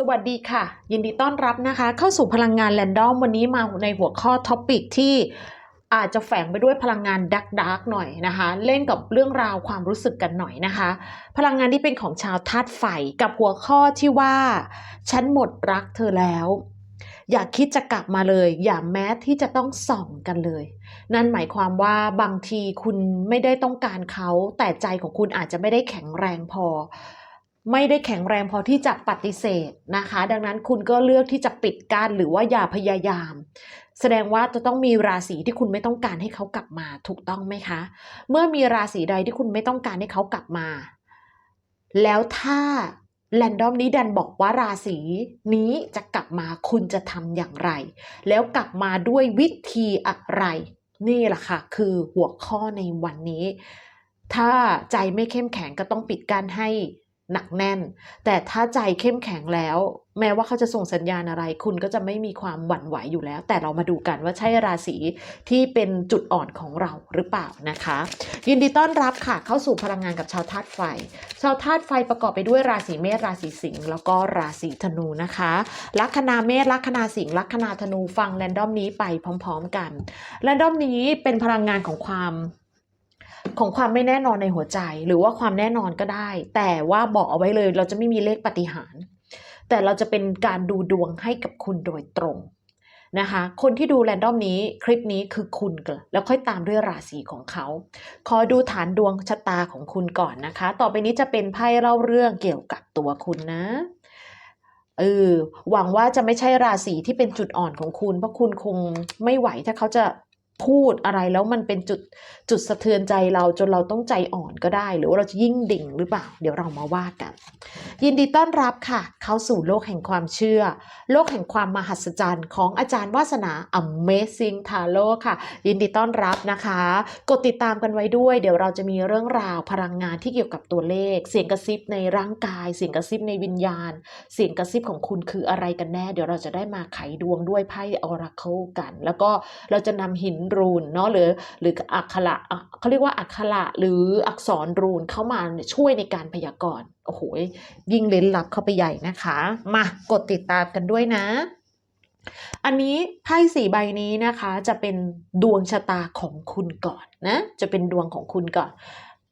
สวัสดีค่ะ ยินดีต้อนรับนะคะ เข้าสู่พลังงานแรนดอมวันนี้มาในหัวข้อท็อปิกที่อาจจะแฝงไปด้วยพลังงานดักดักหน่อยนะคะ เล่นกับเรื่องราวความรู้สึกกันหน่อยนะคะ พลังงานที่เป็นของชาวธาตุไฟกับหัวข้อที่ว่า ฉันหมดรักเธอแล้ว อย่าคิดจะกลับมาเลย อย่าแม้ที่จะต้องส่องกันเลย นั่นหมายความว่าบางทีคุณไม่ได้ต้องการเขา แต่ใจของคุณอาจจะไม่ได้แข็งแรงพอ ไม่ได้แข็งแรงพอที่จะปฏิเสธนะคะ ดังนั้นคุณก็เลือกที่จะปิดกั้นหรือว่าอย่าพยายาม แสดงว่าจะต้องมีราศีที่คุณไม่ต้องการให้เขากลับมาถูกต้องไหมคะ เมื่อมีราศีใดที่คุณไม่ต้องการให้เขากลับมา แล้วถ้าแรนดอมนี้ดันบอกว่าราศีนี้จะกลับมาคุณจะทำอย่างไร แล้วกลับมาด้วยวิธีอะไร นี่แหละค่ะ คือหัวข้อในวันนี้ ถ้าใจไม่เข้มแข็งก็ต้องปิดกั้นให้ หนักแน่น แต่ถ้าใจเข้มแข็งแล้ว แม้ว่าเขาจะส่งสัญญาณอะไร คุณก็จะไม่มีความหวั่นไหวอยู่แล้ว แต่เรามาดูกันว่าใช่ราศีที่เป็นจุดอ่อนของเราหรือเปล่านะคะ ยินดีต้อนรับค่ะเข้าสู่พลังงานกับชาวธาตุไฟ ชาวธาตุไฟประกอบไปด้วยราศีเมษราศีสิงห์แล้วก็ราศีธนูนะคะลัคนาเมษลัคนาสิงห์ลัคนาธนูฟังแรนดอมนี้ไปพร้อม ๆ กันแรนดอมนี้เป็นพลังงานของความ ของความไม่แน่นอนในหัวใจ หรือว่าความแน่นอนก็ได้ แต่ว่าบอกเอาไว้เลย เราจะไม่มีเลขปฏิหาร แต่เราจะเป็นการดูดวงให้กับคุณโดยตรงนะคะ คนที่ดูแรนดอมนี้คลิปนี้คือคุณก่อนแล้วค่อยตามด้วยราศีของเขา ขอดูฐานดวงชะตาของคุณก่อนนะคะ ต่อไปนี้จะเป็นไพ่เล่าเรื่องเกี่ยวกับตัวคุณนะเออหวังว่าจะไม่ใช่ราศีที่เป็นจุดอ่อนของคุณ เพราะคุณคงไม่ไหวถ้าเขาจะ พูดอะไรแล้วมันเป็นจุดจุดสะเทือนใจเราจนเราต้องใจอ่อนก็ได้ หรือว่าเราจะยิ่งดิ่งหรือเปล่า เดี๋ยวเรามาว่ากัน ยินดีต้อนรับค่ะ เข้าสู่โลกแห่งความเชื่อ โลกแห่งความมหัศจรรย์ของอาจารย์วาสนา Amazing Tarot ค่ะ ยินดีต้อนรับนะคะ กดติดตามกันไว้ด้วย เดี๋ยวเราจะมีเรื่องราวพลังงานที่เกี่ยวกับตัวเลข เสียงกระซิบในร่างกาย เสียงกระซิบในวิญญาณ เสียงกระซิบของคุณคืออะไรกันแน่ เดี๋ยวเราจะได้มาไขดวงด้วยไพ่ออราเคิลกัน แล้วก็เราจะนำหินรูนเนาะหรือหรืออักขระเขาเรียกว่าอักขระหรืออักษรรูนเข้ามาช่วยในการพยากรณ์โอ้โหยิ่งเล้นลับเข้าไปใหญ่นะคะ มากดติดตามกันด้วยนะอันนี้ไพ่สี่ใบนี้นะคะจะเป็นดวงชะตาของคุณก่อนนะ จะเป็นดวงของคุณก่อน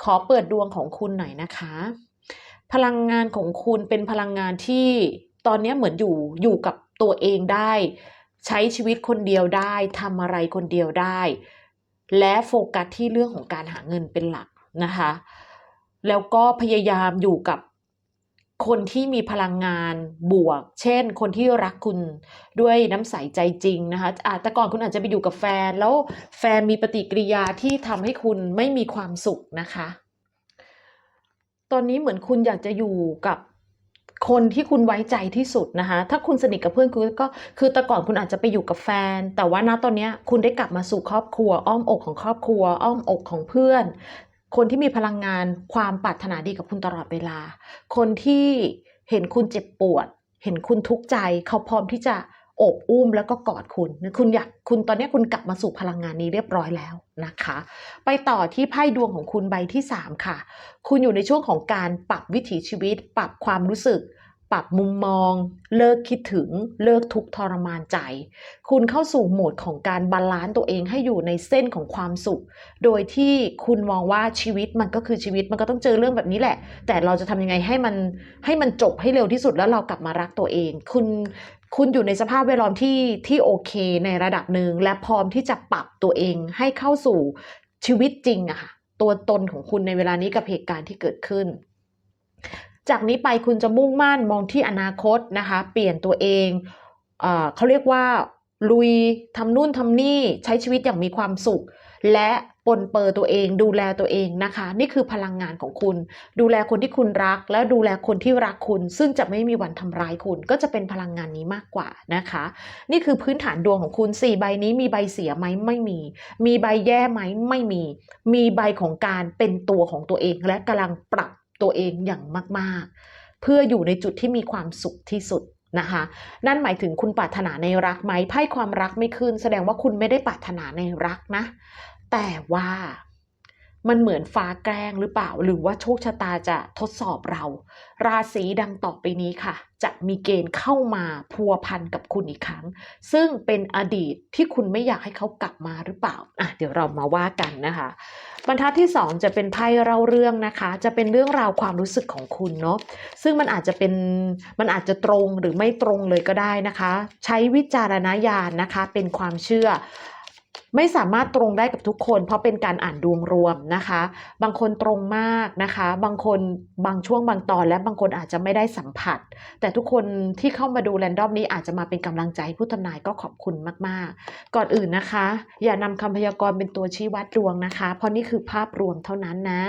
ขอเปิดดวงของคุณหน่อยนะคะ พลังงานของคุณเป็นพลังงานที่ตอนนี้เหมือนอยู่อยู่กับตัวเองได้ ใช้ชีวิตคนเดียวได้ทำอะไรคนเดียวได้ และโฟกัสที่เรื่องของการหาเงินเป็นหลักนะคะ แล้วก็พยายามอยู่กับคนที่มีพลังงานบวก เช่น คนที่รักคุณด้วยน้ำใสใจจริงนะคะอาแต่ก่อนคุณอาจจะไปอยู่กับแฟน แล้วแฟนมีปฏิกิริยาที่ทำให้คุณไม่มีความสุขนะคะ ตอนนี้เหมือนคุณอยากจะอยู่กับ คนที่คุณไว้ใจที่สุดนะคะ ถ้าคุณสนิทกับเพื่อนคุณก็คือแต่ก่อนคุณอาจจะไปอยู่กับแฟน แต่ว่าณตอนนี้คุณได้กลับมาสู่ครอบครัว อ้อมอกของครอบครัว อ้อมอกของเพื่อน คนที่มีพลังงานความปรารถนาดีกับคุณตลอดเวลา คนที่เห็นคุณเจ็บปวด เห็นคุณทุกข์ใจ เขาพร้อมที่จะ โอบอุ้มแล้วก็กอดคุณ คุณอยากคุณตอนนี้คุณกลับมาสู่พลังงานนี้เรียบร้อยแล้วนะคะ ไปต่อที่ไพ่ดวงของคุณใบที่ 3 ค่ะ คุณอยู่ในช่วงของการปรับวิถีชีวิต ปรับความรู้สึก ปรับมุมมอง เลิกคิดถึง เลิกทุกทรมานใจ คุณเข้าสู่โหมดของการบาลานซ์ตัวเองให้อยู่ในเส้นของความสุข โดยที่คุณมองว่าชีวิตมันก็คือชีวิตมันก็ต้องเจอเรื่องแบบนี้แหละ แต่เราจะทำยังไงให้มันให้มันจบให้เร็วที่สุดแล้วเรากลับมารักตัวเอง คุณ คุณอยู่ในสภาพแวดล้อมที่ที่โอเคในระดับหนึ่งและพร้อมที่จะปรับตัวเองให้เข้าสู่ชีวิตจริงอะค่ะตัวตนของคุณในเวลานี้กับเหตุการณ์ที่เกิดขึ้น จากนี้ไปคุณจะมุ่งมั่นมองที่อนาคตนะคะ เปลี่ยนตัวเองเอเขาเรียกว่าลุยทำนู่นทำนี่ใช้ชีวิตอย่างมีความสุข และ ปนเปื้อตัวเอง ดูแลตัวเองนะคะ นี่คือพลังงานของคุณ ดูแลคนที่คุณรัก และดูแลคนที่รักคุณ ซึ่งจะไม่มีวันทำร้ายคุณ ก็จะเป็นพลังงานนี้มากกว่านะคะ นี่คือพื้นฐานดวงของคุณ4ใบนี้มีใบเสียไหมไม่มี มีใบแย่ไหมไม่มี มีใบของการเป็นตัวของตัวเอง และกำลังปรับตัวเองอย่างมาก ๆ เพื่ออยู่ในจุดที่มีความสุขที่สุด นะคะ นั่นหมายถึงคุณปรารถนาในรักไหมไพ่ความรักไม่ขึ้น แสดงว่าคุณไม่ได้ปรารถนาในรักนะ แต่ว่า มันเหมือนฟ้าแกล้งหรือเปล่า หรือว่าโชคชะตาจะทดสอบเรา ราศีดังต่อไปนี้ค่ะ จะมีเกณฑ์เข้ามาพัวพันกับคุณอีกครั้ง ซึ่งเป็นอดีตที่คุณไม่อยากให้เขากลับมาหรือเปล่าอะเดี๋ยวเรามาว่ากันนะคะ บรรทัดที่ 2 จะเป็นไพ่เล่าเรื่องนะคะ จะเป็นเรื่องราวความรู้สึกของคุณเนาะซึ่งมันอาจจะเป็นมันอาจจะตรงหรือไม่ตรงเลยก็ได้นะคะ ใช้วิจารณญาณนะคะ เป็นความเชื่อ ไม่สามารถตรงได้กับทุกคน เพราะเป็นการอ่านดวงรวมนะคะ บางคนตรงมากนะคะ บางคนบางช่วงบางตอนและบางคนอาจจะไม่ได้สัมผัส แต่ทุกคนที่เข้ามาดูแรนดอมนี้อาจจะมาเป็นกำลังใจผู้ทำนายก็ขอบคุณมากๆ ก่อนอื่นนะคะ อย่านำคำพยากรณ์เป็นตัวชี้วัดดวงนะคะ เพราะนี่คือภาพรวมเท่านั้นนะ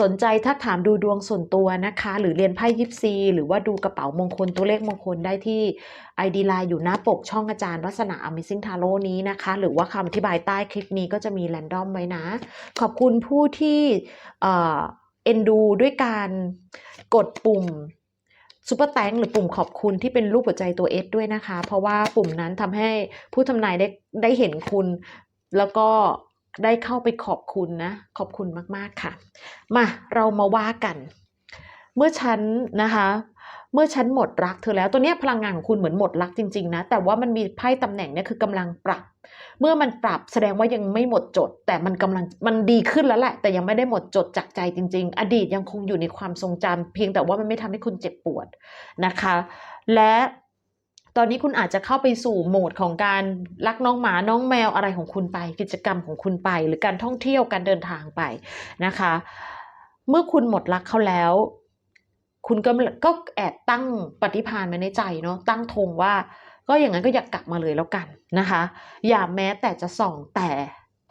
สนใจถ้าถามดูดวงส่วนตัวนะคะ หรือเรียนไพ่ยิปซีหรือว่าดูกระเป๋ามงคลตัวเลขมงคลได้ที่ ID Line อยู่หน้าปกช่องอาจารย์วัฒนา Amazing Tarot นี้นะคะ หรือว่าคำอธิบายใต้คลิปนี้ก็จะมีแรนดอมไว้นะ ขอบคุณผู้ที่เอ็นดูด้วยการกดปุ่มซูเปอร์แตงหรือปุ่มขอบคุณที่เป็นรูปหัวใจตัว S ด้วยนะคะ เพราะว่าปุ่มนั้นทำให้ผู้ทำนายได้ได้เห็นคุณ แล้วก็ ได้เข้าไปขอบคุณนะ ขอบคุณมากๆค่ะ มาเรามาว่ากัน เมื่อฉันนะคะเมื่อฉันหมดรักเธอแล้ว ตัวเนี้ยพลังงานของคุณเหมือนหมดรักจริงๆนะ แต่ว่ามันมีไพ่ตำแหน่งเนี่ยคือกำลังปรับ เมื่อมันปรับแสดงว่ายังไม่หมดจด แต่มันกำลังมันดีขึ้นแล้วแหละ แต่ยังไม่ได้หมดจดจากใจจริง ๆ อดีตยังคงอยู่ในความทรงจำเพียงแต่ว่ามันไม่ทำให้คุณเจ็บปวดนะคะ และ ตอนนี้คุณอาจจะเข้าไปสู่โหมดของการรักน้องหมาน้องแมวอะไรของคุณไป กิจกรรมของคุณไป หรือการท่องเที่ยวการเดินทางไปนะคะ เมื่อคุณหมดรักเขาแล้ว คุณก็ก็แอบตั้งปฏิพานไว้ในใจเนาะตั้งธงว่า ก็อย่างนั้นก็อยากกลับมาเลยแล้วกันนะคะ อย่าแม้แต่จะส่องแต่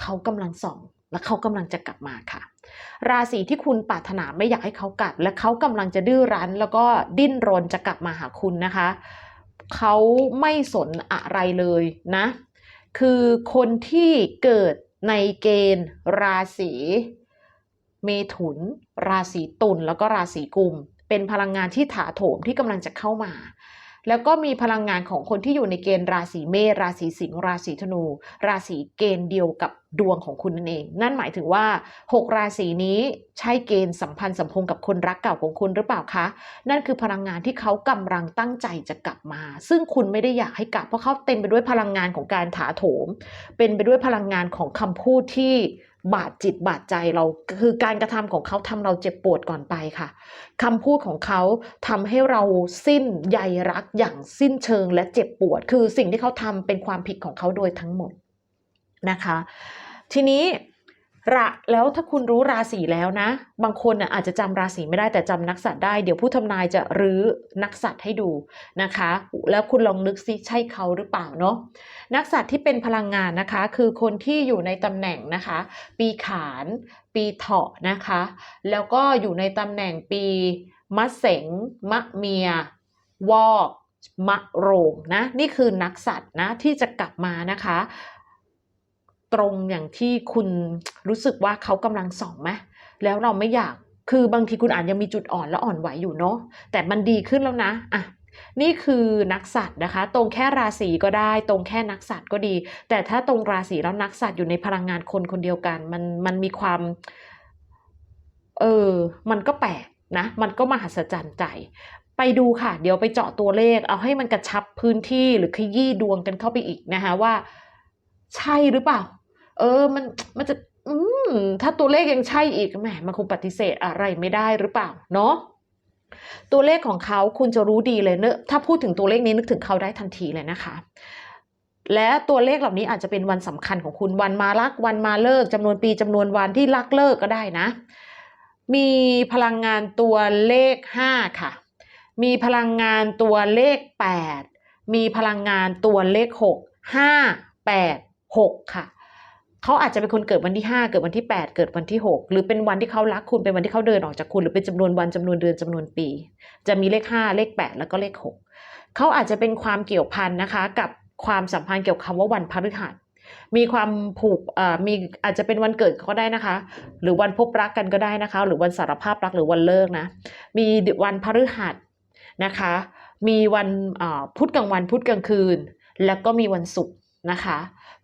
เขากำลังส่องและเขากำลังจะกลับมาค่ะ ราศีที่คุณปรารถนาไม่อยากให้เขากลับ และเขากำลังจะดื้อรั้น แล้วก็ดิ้นรนจะกลับมาหาคุณนะคะ เขาไม่สนอะไรเลยนะ คือคนที่เกิดในเกณฑ์ราศีเมถุน ราศีตุลแล้วก็ราศีกุม เป็นพลังงานที่ถาโถมที่กำลังจะเข้ามา แล้วก็มีพลังงานของคนที่อยู่ในเกณฑ์ราศีเมษราศีสิงห์ราศีธนู ราศีเกณฑ์เดียวกับดวงของคุณนั่นเอง นั่นหมายถึงว่า 6 ราศีนี้ใช่เกณฑ์สัมพันธ์สัมพงกับคนรักเก่าของคุณหรือเปล่าคะ นั่นคือพลังงานที่เขากำลังตั้งใจจะกลับมา ซึ่งคุณไม่ได้อยากให้กลับ เพราะเขาเต็มไปด้วยพลังงานของการถาโถม เป็นไปด้วยพลังงานของคำพูดที่ บาดจิตบาดใจเราคือการกระทำของเขาทำเราเจ็บปวดก่อนไปค่ะคำพูดของเขาทำให้เราสิ้นใยรักอย่างสิ้นเชิงและเจ็บปวด คือสิ่งที่เขาทำเป็นความผิดของเขาโดยทั้งหมดนะคะ ทีนี้ ระแล้วถ้าคุณรู้ราศีแล้วนะ บางคนอาจจะจำราศีไม่ได้แต่จำนักสัตว์ได้เดี๋ยวผู้ทำนายจะรื้อนักสัตว์ให้ดูนะคะ แล้วคุณลองนึกซิใช่เขาหรือเปล่าเนาะนักสัตว์ที่เป็นพลังงานนะคะ คือคนที่อยู่ในตำแหน่งนะคะ ปีขานปีเถาะนะคะ แล้วก็อยู่ในตำแหน่งปีมะเสงมะเมียวอกมะโรงนะนี่คือนักสัตว์นะที่จะกลับมานะคะ ตรงอย่างที่คุณรู้สึกว่าเขากำลังส่องไหมแล้วเราไม่อยากคือบางทีคุณอาจยังมีจุดอ่อนและอ่อนไหวอยู่เนาะแต่มันดีขึ้นแล้วนะอะนี่คือนักสัตว์นะคะ ตรงแค่ราศีก็ได้ ตรงแค่นักสัตว์ก็ดี แต่ถ้าตรงราศีแล้วนักสัตว์อยู่ในพลังงานคนคนเดียวกัน มันมันมีความ เออ มันก็แปลกนะมันก็มหัศจรรย์ใจ ไปดูค่ะ เดี๋ยวไปเจาะตัวเลข เอาให้มันกระชับพื้นที่หรือขยี้ดวงกันเข้าไปอีกนะคะว่า ใช่หรือเปล่า เออมันมันจะอืมถ้าตัวเลขยังใช่อีกแหมมันคงปฏิเสธอะไรไม่ได้หรือเปล่าเนาะตัวเลขของเขาคุณจะรู้ดีเลยเนอะถ้าพูดถึงตัวเลขนี้นึกถึงเขาได้ทันทีเลยนะคะ และตัวเลขเหล่านี้อาจจะเป็นวันสำคัญของคุณวันมารักวันมาเลิกจำนวนปีจำนวนวันที่รักเลิกก็ได้นะ มีพลังงานตัวเลขห้าค่ะ มีพลังงานตัวเลขแปดมีพลังงานตัวเลขหกห้าแปดหกค่ะ เขาอาจจะเป็นคนเกิดวันที่ 5 เกิดวันที่ 8 เกิดวันที่ 6 หรือเป็นวันที่เขารักคุณเป็นวันที่เขาเดินออกจากคุณหรือเป็นจำนวนวันจำนวนเดือนจำนวนปี จะมีเลข 5 เลข 8 แล้วก็เลข 6 เขาอาจจะเป็นความเกี่ยวพันนะคะ กับความสัมพันธ์เกี่ยวกับคำว่าวันพฤหัสมีความผูกอ่อมีอาจจะเป็นวันเกิดก็ได้นะคะ หรือวันพบรักกันก็ได้นะคะ หรือวันสารภาพรักหรือวันเลิกนะ มีวันพฤหัสนะคะ มีวันอ่อพุธกลางวันพุธกลางคืน แล้วก็มีวันศุกร์นะคะ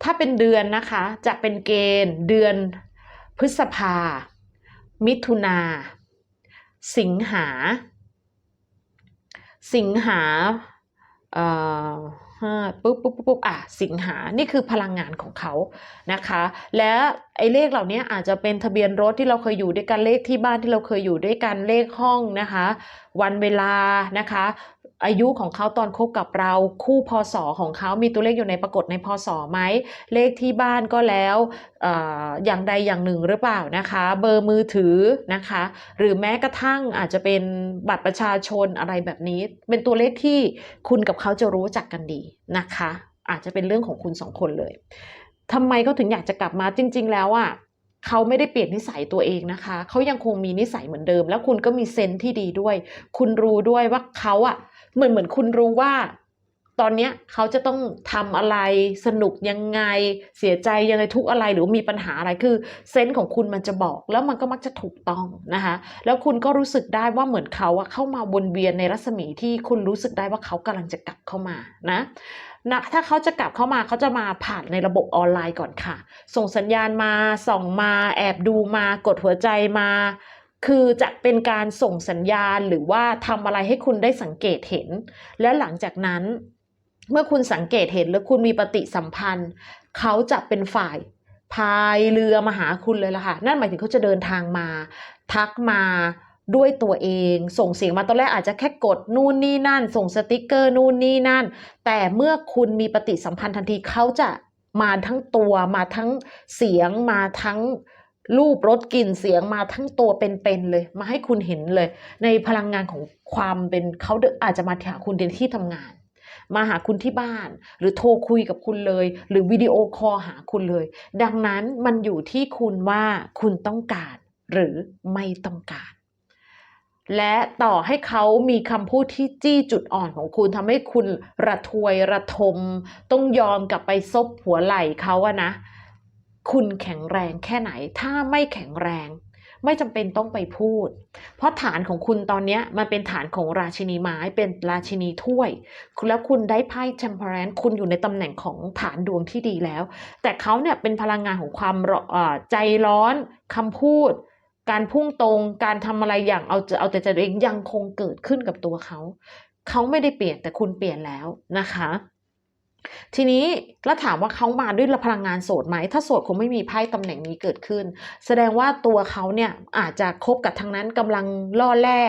ถ้าเป็นเดือนนะคะจะเป็นเกณฑ์เดือนพฤษภา มิถุนา สิงหา สิงหาเอ่อห้าปุ๊บปุ๊บปุ๊บปุ๊บอะสิงหา นี่คือพลังงานของเขานะคะ และไอ้เลขเหล่านี้อาจจะเป็นทะเบียนรถที่เราเคยอยู่ด้วยกันเลขที่บ้านที่เราเคยอยู่ด้วยกันเลขห้องนะคะ วันเวลานะคะ อายุของเขาตอนคบกับเรา คู่พศของเขามีตัวเลขอยู่ในปรากฏในพศไหมเลขที่บ้านก็แล้วอออย่างใดอย่างหนึ่งหรือเปล่านะคะ เบอร์มือถือนะคะ หรือแม้กระทั่งอาจจะเป็นบัตรประชาชนอะไรแบบนี้ เป็นตัวเลขที่คุณกับเขาจะรู้จักกันดีนะคะ อาจจะเป็นเรื่องของคุณสองคนเลยทำไมเขาถึงอยากจะกลับมาจริง ๆ แล้วอะเขาไม่ได้เปลี่ยนนิสัยตัวเองนะคะ เขายังคงมีนิสัยเหมือนเดิม แล้วคุณก็มีเซนที่ดีด้วย คุณรู้ด้วยว่าเขาอะ เหมือนเหมือนคุณรู้ว่า ตอนเนี้ยเขาจะต้องทำอะไรสนุกยังไง เสียใจยังไงทุกอะไรหรือมีปัญหาอะไรคือเซนส์ของคุณมันจะบอก แล้วมันก็มักจะถูกต้องนะคะ แล้วคุณก็รู้สึกได้ว่าเหมือนเขาอะเข้ามาวนเวียนในรัศมีที่คุณรู้สึกได้ว่าเขากำลังจะกลับเข้ามานะนะถ้าเขาจะกลับเข้ามาเขาจะมาผ่านในระบบออนไลน์ก่อนค่ะ ส่งสัญญาณมาส่องมาแอบดูมากดหัวใจมา คือจะเป็นการส่งสัญญาณหรือว่าทำอะไรให้คุณได้สังเกตเห็น และหลังจากนั้น เมื่อคุณสังเกตเห็นแล้วคุณมีปฏิสัมพันธ์ เขาจะเป็นฝ่ายพายเรือมาหาคุณเลยล่ะค่ะ นั่นหมายถึงเขาจะเดินทางมา ทักมาด้วยตัวเอง ส่งเสียงมาตอนแรกอาจจะแค่กดนู่นนี่นั่น ส่งสติกเกอร์นู่นนี่นั่น แต่เมื่อคุณมีปฏิสัมพันธ์ทันทีเขาจะมาทั้งตัวมาทั้งเสียงมาทั้ง รูปรสกลิ่นเสียงมาทั้งตัวเป็นๆเลย มาให้คุณเห็นเลย ในพลังงานของความเป็นเขาอาจจะมาหาคุณในที่ทำงาน มาหาคุณที่บ้าน หรือโทรคุยกับคุณเลย หรือวิดีโอคอลหาคุณเลย ดังนั้นมันอยู่ที่คุณว่าคุณต้องการ หรือไม่ต้องการ และต่อให้เขามีคำพูดที่จี้จุดอ่อนของคุณทำให้คุณระทวยระทม ต้องยอมกลับไปซบหัวไหล่เขาอะนะ คุณแข็งแรงแค่ไหน ถ้าไม่แข็งแรง ไม่จำเป็นต้องไปพูด เพราะฐานของคุณตอนนี้มันเป็นฐานของราชินีไม้เป็นราชินีถ้วย แล้วคุณได้ไพ่ temperance คุณอยู่ในตำแหน่งของฐานดวงที่ดีแล้ว แต่เขาเนี่ยเป็นพลังงานของความร่อใจร้อนคำพูดการพุ่งตรง การทำอะไรอย่างเอาเอาแต่ใจตัวเองยังคงเกิดขึ้นกับตัวเขา เขาไม่ได้เปลี่ยนแต่คุณเปลี่ยนแล้วนะคะ ทีนี้แล้วถามว่าเขามาด้วยพลังงานโสดไหม ถ้าโสดคงไม่มีไพ่ตำแหน่งนี้เกิดขึ้น แสดงว่าตัวเขาเนี่ยอาจจะคบกับทางนั้นกำลังล่อแร่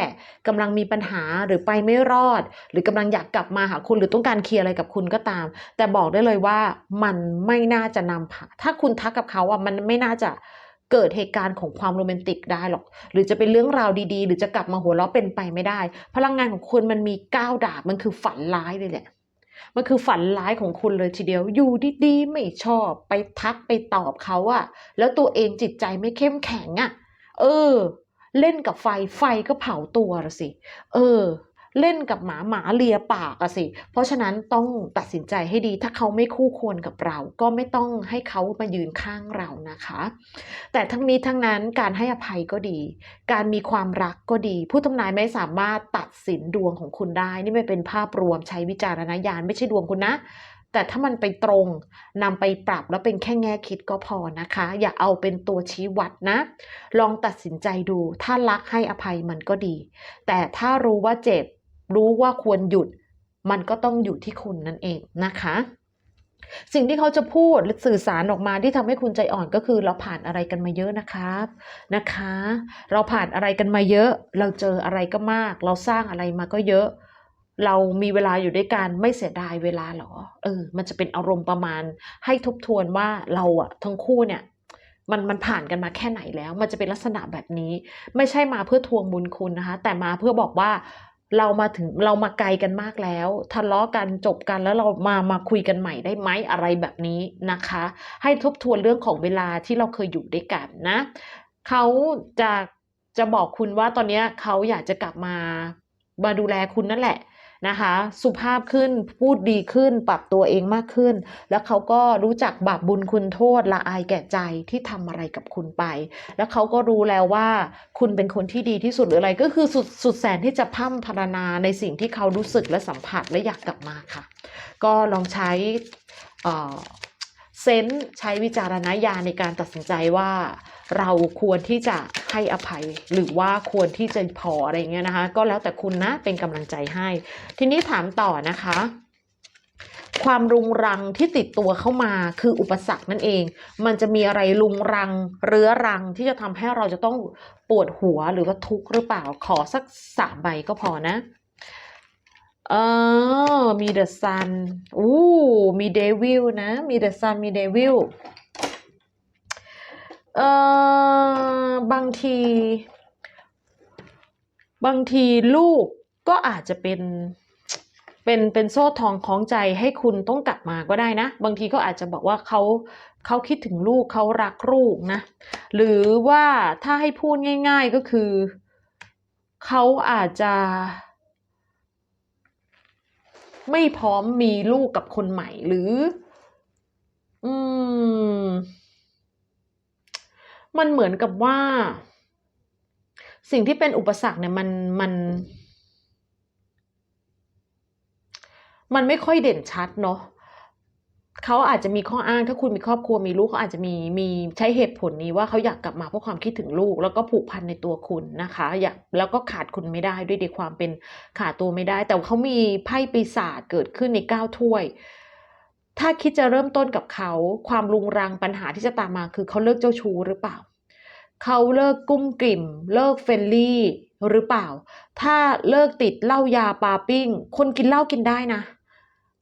กำลังมีปัญหาหรือไปไม่รอด หรือกำลังอยากกลับมาหาคุณหรือต้องการเคลียร์อะไรกับคุณก็ตาม แต่บอกได้เลยว่ามันไม่น่าจะนำผ่าถ้าคุณทักกับเขาอะมันไม่น่าจะเกิดเหตุการณ์ของความโรแมนติกได้หรอก หรือจะเป็นเรื่องราวดีๆ หรือจะกลับมาหัวเราะเป็นไปไม่ได้ พลังงานของคุณมันมีก้าวดาบมันคือฝันร้ายเลยแหละ มันคือฝันร้ายของคุณเลยทีเดียว อยู่ดีๆไม่ชอบ ไปทักไปตอบเขาอะแล้วตัวเองจิตใจไม่เข้มแข็งอะเออ เล่นกับไฟไฟก็เผาตัวละสิ เออ เล่นกับหมาหมาเลียปากอะสิ เพราะฉะนั้นต้องตัดสินใจให้ดี ถ้าเขาไม่คู่ควรกับเรา ก็ไม่ต้องให้เขามายืนข้างเรานะคะ แต่ทั้งนี้ทั้งนั้นการให้อภัยก็ดี การมีความรักก็ดี ผู้ทำนายไม่สามารถตัดสินดวงของคุณได้ นี่ไม่เป็นภาพรวมใช้วิจารณญาณไม่ใช่ดวงคุณนะแต่ถ้ามันไปตรงนำไปปรับแล้วเป็นแค่แง่คิดก็พอนะคะ อย่าเอาเป็นตัวชี้วัดนะ ลองตัดสินใจดู ถ้ารักให้อภัยมันก็ดี แต่ถ้ารู้ว่าเจ็บ รู้ว่าควรหยุด มันก็ต้องอยู่ที่คุณนั่นเองนะคะ สิ่งที่เขาจะพูดหรือสื่อสารออกมาที่ทำให้คุณใจอ่อนก็คือ เราผ่านอะไรกันมาเยอะนะครับนะคะ เราผ่านอะไรกันมาเยอะ เราเจออะไรก็มาก เราสร้างอะไรมาก็เยอะเรามีเวลาอยู่ด้วยกันไม่เสียดายเวลาหรอ เออ มันจะเป็นอารมณ์ประมาณ ให้ทบทวนว่าเราอะทั้งคู่เนี่ย มันมันผ่านกันมาแค่ไหนแล้ว มันจะเป็นลักษณะแบบนี้ ไม่ใช่มาเพื่อทวงบุญคุณนะคะ แต่มาเพื่อบอกว่า เรามาถึงเรามาไกลกันมากแล้วทะเลาะกันจบกันแล้วเรามามาคุยกันใหม่ได้ไหมอะไรแบบนี้นะคะ ให้ทบทวนเรื่องของเวลาที่เราเคยอยู่ด้วยกันนะเขาจะจะบอกคุณว่าตอนนี้เขาอยากจะกลับมามาดูแลคุณนั่นแหละ นะคะ สุภาพขึ้นพูดดีขึ้น ปรับตัวเองมากขึ้น แล้วเขาก็รู้จักบาปบุญคุณโทษละอายแก่ใจที่ทำอะไรกับคุณไป แล้วเขาก็รู้แล้วว่า คุณเป็นคนที่ดีที่สุดหรืออะไร ก็คือสุดสุดแสนที่จะพร่ำพรรณนาในสิ่งที่เขารู้สึกและสัมผัสและอยากกลับมาค่ะ ก็ลองใช้ ซนส์ใช้วิจารณญาณในการตัดสินใจว่า เราควรที่จะให้อภัย หรือว่าควรที่จะพออะไรเงี้ยนะคะ ก็แล้วแต่คุณนะเป็นกำลังใจให้ ทีนี้ถามต่อนะคะ ความรุงรังที่ติดตัวเข้ามาคืออุปสรรคนั่นเอง มันจะมีอะไรรุงรัง เรื้อรังที่จะทำให้เราจะต้องปวดหัวหรือว่าทุกข์หรือเปล่าขอสักสามใบก็พอนะ เออ มีเดอะซันอู้มีเดวิลนะ มีเดอะซัน มีเดวิลเออบางที บางทีลูกก็อาจจะเป็น เป็นเป็นโซ่ทองคล้องใจให้คุณต้องกลับมาก็ได้นะ บางทีเขาอาจจะบอกว่าเขาเขาคิดถึงลูกเขารักลูกนะ หรือว่าถ้าให้พูดง่าย ๆก็คือ เขาอาจจะ ไม่พร้อมมีลูกกับคนใหม่หรือ อืม มันเหมือนกับว่า สิ่งที่เป็นอุปสรรคเนี่ยมันมันมันไม่ค่อยเด่นชัดเนาะ เขาอาจจะมีข้ออ้างถ้าคุณมีครอบครัวมีลูกเขาอาจจะมีมีใช้เหตุผลนี้ว่าเขาอยากกลับมาเพราะความคิดถึงลูก แล้วก็ผูกพันในตัวคุณนะคะอยากแล้วก็ขาดคุณไม่ได้ด้วยในความเป็นขาดตัวไม่ได้ แต่เขามีไพ่ปีศาจเกิดขึ้นในเก้าถ้วย ถ้าคิดจะเริ่มต้นกับเขาความรุงรังปัญหาที่จะตามมาคือเขาเลิกเจ้าชู้หรือเปล่าเขาเลิกกุ้มกลิ่ม เลิกเฟรนลี่หรือเปล่า ถ้าเลิกติดเหล้ายาปาปิ้ง คนกินเหล้ากินได้นะ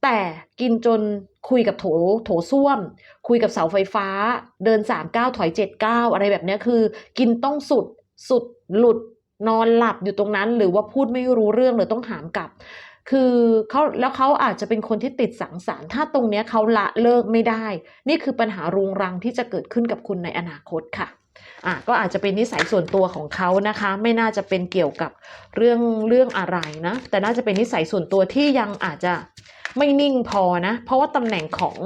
แต่กินจนคุยกับโถโถส้วม คุยกับเสาไฟฟ้า เดินสามก้าถอยเจ็ดก้าอะไรแบบนี้คือ กินต้องสุดสุดหลุดนอนหลับอยู่ตรงนั้น หรือว่าพูดไม่รู้เรื่องหรือต้องหามกลับ คือเขาแล้วเขาอาจจะเป็นคนที่ติดสังสารถ้าตรงเนี้ยเขาละเลิกไม่ได้ นี่คือปัญหารุงรังที่จะเกิดขึ้นกับคุณในอนาคตค่ะอะก็อาจจะเป็นนิสัยส่วนตัวของเขานะคะ ไม่น่าจะเป็นเกี่ยวกับเรื่องเรื่องอะไรนะ แต่น่าจะเป็นนิสัยส่วนตัวที่ยังอาจจะ ไม่นิ่งพอนะ เพราะว่าตำแหน่งของ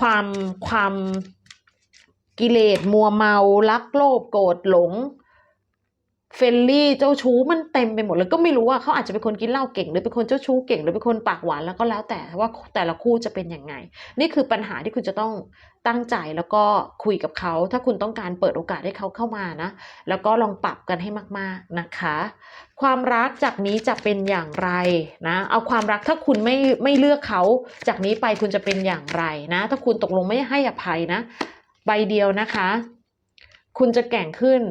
ความความกิเลสมัวเมา รักโลภโกรธหลง เฟรนลี่เจ้าชู้มันเต็มไปหมดเลยก็ไม่รู้ว่าเขาอาจจะเป็นคนกินเหล้าเก่ง หรือเป็นคนเจ้าชู้เก่ง หรือเป็นคนปากหวานแล้วก็แล้วแต่ว่าแต่ละคู่จะเป็นยังไง นี่คือปัญหาที่คุณจะต้องตั้งใจแล้วก็คุยกับเขา ถ้าคุณต้องการเปิดโอกาสให้เขาเข้ามานะ แล้วก็ลองปรับกันให้มาก ๆนะคะ ความรักจากนี้จะเป็นอย่างไรนะ เอาความรักถ้าคุณไม่ไม่เลือกเขาจากนี้ไปคุณจะเป็นอย่างไรนะ ถ้าคุณตกลงไม่ให้อภัยนะ ใบเดียวนะคะ คุณจะแก่งขึ้น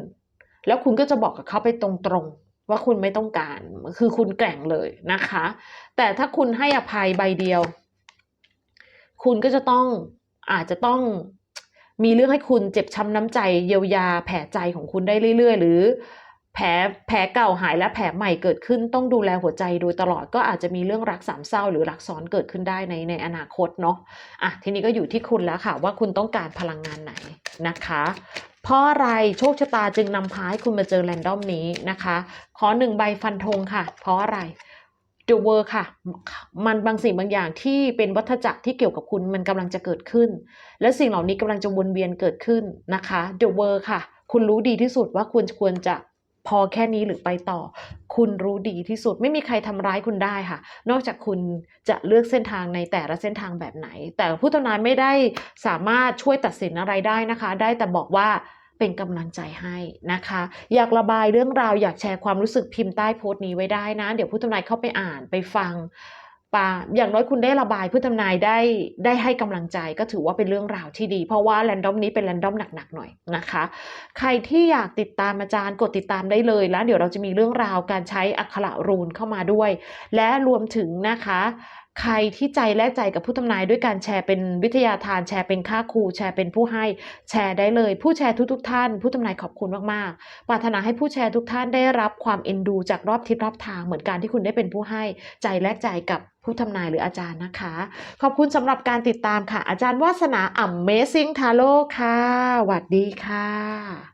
แล้วคุณก็จะบอกกับเขาไปตรงๆ ว่าคุณไม่ต้องการ คือคุณแกร่งเลยนะคะ แต่ถ้าคุณให้อภัยใบเดียว คุณก็จะต้องอาจจะต้องมีเรื่องให้คุณเจ็บช้ำน้ำใจเยียวยาแผลใจของคุณได้เรื่อย ๆ หรือแผลแผลเก่าหายและแผลใหม่เกิดขึ้นต้องดูแลหัวใจโดยตลอดก็อาจจะมีเรื่องรักสามเศร้าหรือรักซ้อนเกิดขึ้นได้ในในอนาคตเนาะอะทีนี้ก็อยู่ที่คุณแล้วค่ะว่าคุณต้องการพลังงานไหนนะคะ เพราะอะไรโชคชะตาจึงนำพาให้คุณมาเจอแรนดอมนี้นะคะ ขอหนึ่งใบฟันธงค่ะ เพราะอะไร The World ค่ะ มันบางสิ่งบางอย่างที่เป็นวัฏจักรที่เกี่ยวกับคุณมันกำลังจะเกิดขึ้น และสิ่งเหล่านี้กำลังจะวนเวียนเกิดขึ้นนะคะ The World ค่ะ คุณรู้ดีที่สุดว่าควรควรจะ พอแค่นี้หรือไปต่อ คุณรู้ดีที่สุดไม่มีใครทำร้ายคุณได้ค่ะ นอกจากคุณจะเลือกเส้นทางในแต่ละเส้นทางแบบไหน แต่ผู้ทำนายไม่ได้สามารถช่วยตัดสินอะไรได้นะคะ ได้แต่บอกว่าเป็นกำลังใจให้นะคะ อยากระบายเรื่องราวอยากแชร์ความรู้สึกพิมพ์ใต้โพสต์นี้ไว้ได้นะ เดี๋ยวผู้ทำนายเข้าไปอ่านไปฟัง ปาอย่างน้อยคุณได้ระบายผู้ทำนายได้ได้ให้กำลังใจก็ถือว่าเป็นเรื่องราวที่ดี เพราะว่าแรนดอมนี้เป็นแรนดอมหนักๆหน่อยนะคะ ใครที่อยากติดตามอาจารย์กดติดตามได้เลย แล้วเดี๋ยวเราจะมีเรื่องราวการใช้อักขระรูนเข้ามาด้วย และรวมถึงนะคะใครที่ใจแลกใจกับผู้ทำนายด้วยการแชร์เป็นวิทยาทานแชร์เป็นค่าครู แชร์เป็นผู้ให้แชร์ได้เลย ผู้แชร์ทุกๆท่าน ผู้ทำนายขอบคุณมากๆปรารถนาให้ผู้แชร์ทุกท่านได้รับความเอ็นดู จากรอบทิศรอบทางเหมือนการที่คุณได้เป็นผู้ให้ ใจแลกใจกับผู้ทำนายหรืออาจารย์นะคะ ขอบคุณสำหรับการติดตามค่ะ อาจารย์วาสนา Amazing Tarot ค่ะสวัสดีค่ะ